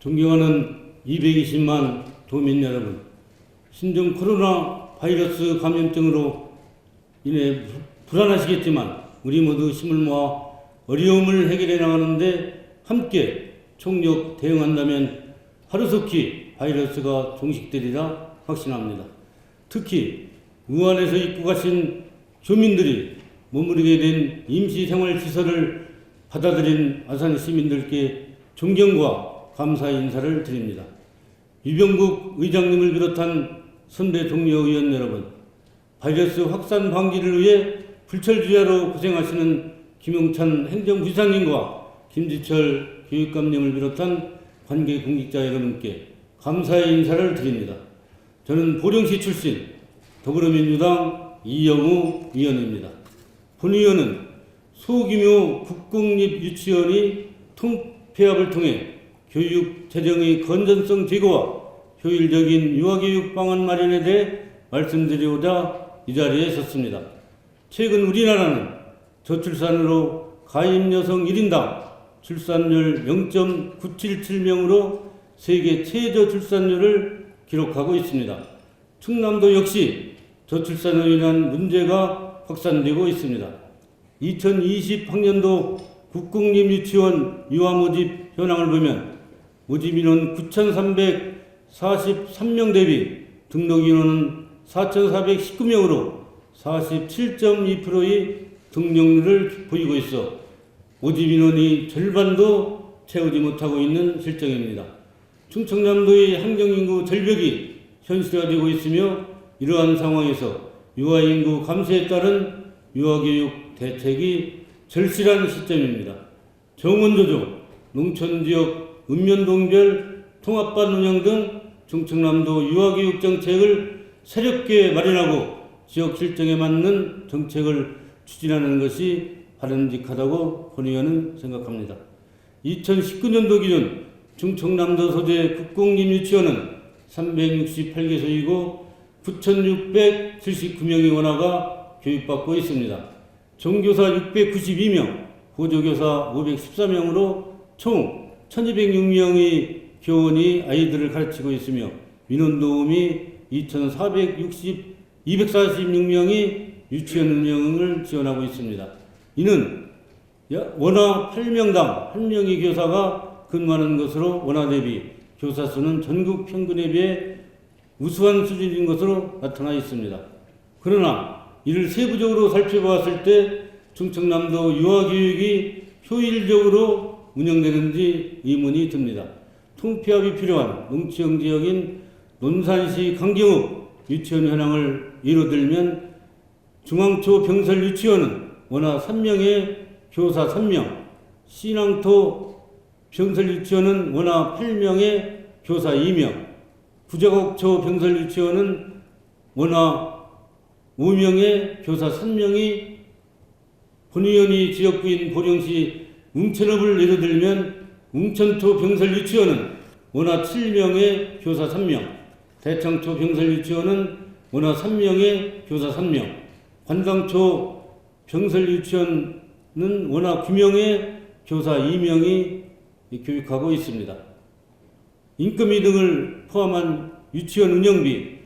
존경하는 220만 도민 여러분, 신종 코로나 바이러스 감염증으로 인해 불안하시겠지만 우리 모두 힘을 모아 어려움을 해결해 나가는데 함께 총력 대응한다면 하루속히 바이러스가 종식되리라 확신합니다. 특히 우한에서 입국하신 교민들이 머무르게 된 임시생활시설을 받아들인 아산 시민들께 존경과 감사의 인사를 드립니다. 유병국 의장님을 비롯한 선배 동료 의원 여러분, 바이러스 확산 방지를 위해 불철주야로 고생하시는 김용찬 행정부장님과 김지철 교육감님을 비롯한 관계 공직자 여러분께 감사의 인사를 드립니다. 저는 보령시 출신 더불어민주당 이영우 의원입니다. 본 의원은 소규모 국공립 유치원이 통폐합을 통해 교육 재정의 건전성 제고와 효율적인 유아교육 방안 마련에 대해 말씀드리고자 이 자리에 섰습니다. 최근 우리나라는 저출산으로 가임 여성 1인당 출산율 0.977명으로 세계 최저 출산율을 기록하고 있습니다. 충남도 역시 저출산으로 인한 문제가 확산되고 있습니다. 2020학년도 국공립 유치원 유아 모집 현황을 보면 모집 인원 9,343명 대비 등록 인원은 4,419명으로 47.2%의 등록률을 보이고 있어 모집 인원이 절반도 채우지 못하고 있는 실정입니다. 충청남도의 환경인구 절벽이 현실화되고 있으며 이러한 상황에서 유아인구 감소에 따른 유아교육 대책이 절실한 시점입니다. 정원조정, 농촌지역 읍면동별 통합반 운영 등 충청남도 유아교육 정책을 새롭게 마련하고 지역 실정에 맞는 정책을 추진하는 것이 바람직하다고 본 의원은 생각합니다. 2019년도 기준 충청남도 소재 국공립 유치원은 368개소이고 9,679명의 원화가 교육받고 있습니다. 종교사 692명, 보조교사 514명으로 총 1,206명의 교원이 아이들을 가르치고 있으며 민원도우미 2,460, 246명이 유치원 운영을 지원하고 있습니다. 이는 원화 8명당 1명의 교사가 근무하는 것으로 원화 대비 교사 수는 전국 평균에 비해 우수한 수준인 것으로 나타나 있습니다. 그러나 이를 세부적으로 살펴보았을 때 충청남도 유아교육이 효율적으로 운영되는지 의문이 듭니다. 통폐합이 필요한 농지형 지역인 논산시 강경읍 유치원 현황을 예로 들면 중앙초 병설 유치원은 원화 3명에 교사 3명, 신앙토 병설 유치원은 원화 8명에 교사 2명, 부자곡초 병설 유치원은 원화 5명에 교사 3명이 본의원이 지역구인 보령시 웅천읍을 예로 들면 웅천토 병설 유치원은 원화 7명에 교사 3명, 대창초 병설 유치원은 원화 3명에 교사 3명, 관광초 병설 유치원은 원화 9명에 교사 2명이 교육하고 있습니다. 인건비 등을 포함한 유치원 운영비,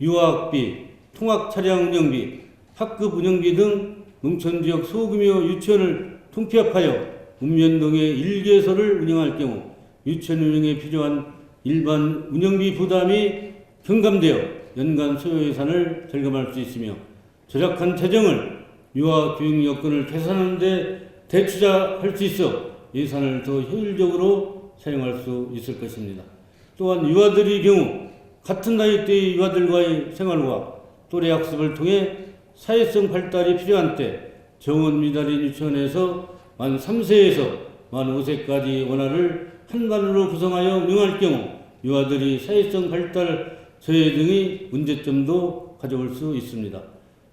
유아학비, 통학 차량 운영비, 학급 운영비 등 농촌 지역 소규모 유치원을 통폐합하여 읍면동의 일개소를 운영할 경우 유치원 운영에 필요한 일반 운영비 부담이 경감되어 연간 소요 예산을 절감할 수 있으며 절약한 재정을 유아 교육 여건을 개선하는 데 대투자할 수 있어 예산을 더 효율적으로 사용할 수 있을 것입니다. 또한 유아들의 경우 같은 나이 대의 유아들과의 생활과 또래 학습을 통해 사회성 발달이 필요한 때 정원 미달인 유치원에서 만 3세에서 만 5세까지 원화를 한 반으로 구성하여 운영할 경우 유아들이 사회성 발달 저해 등의 문제점도 가져올 수 있습니다.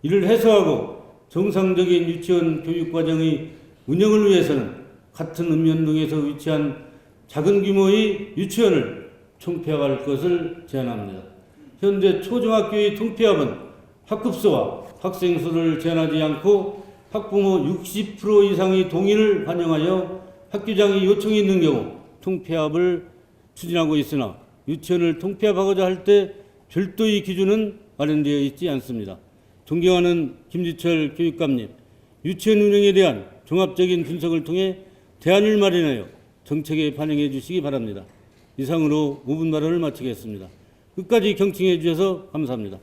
이를 해소하고 정상적인 유치원 교육 과정의 운영을 위해서는 같은 읍면동에서 위치한 작은 규모의 유치원을 총폐합할 것을 제안합니다. 현재 초중학교의 통폐합은 학급수와 학생 수를 제한하지 않고 학부모 60% 이상의 동의를 반영하여 학교장이 요청이 있는 경우 통폐합을 추진하고 있으나 유치원을 통폐합하고자 할 때 별도의 기준은 마련되어 있지 않습니다. 존경하는 김지철 교육감님, 유치원 운영에 대한 종합적인 분석을 통해 대안을 마련하여 정책에 반영해 주시기 바랍니다. 이상으로 5분 발언을 마치겠습니다. 끝까지 경청해 주셔서 감사합니다.